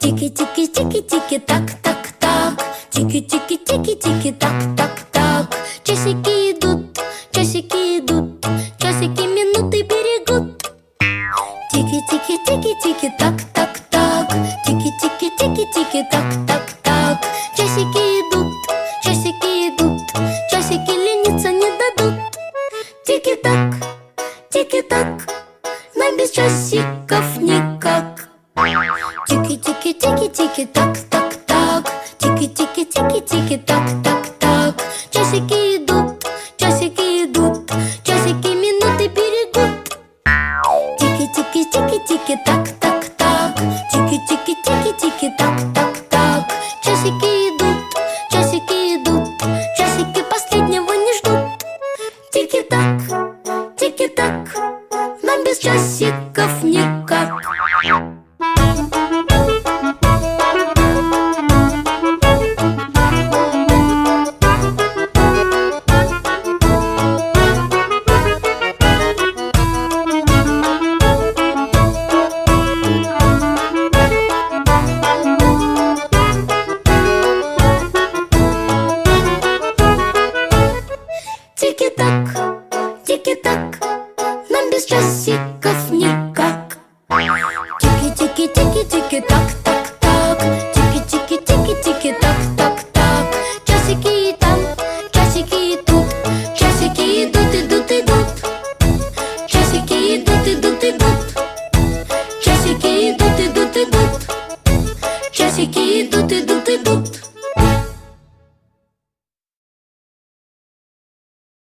Тики-тики-тики-тики, так-так-так Тики-тики-тики-тики, так-так-так Часики идут, часики идут. Часики минуты берегут. Тики-тики-тики-тики, так-так-так Тики-тики-тики-тики, так-так-так Часики идут, часики идут. Часики лениться не дадут. Тики-так, тики-так Нам без часиков никак. Тики-тики-тики-тики, так-так-так Тики-тики-тики-тики, так-так-так Часики идут, часики идут. Часики минуты берегут Тики-тики-тики-тики, Нам без часиков никак. Тики-тики-тики-тики-так, так, так Тики-тики-тики-тики-так, так, так Часики там, часики тут. Часики идут, идут, идут. Часики идут, идут, идут. Часики идут, идут, идут. Часики идут, идут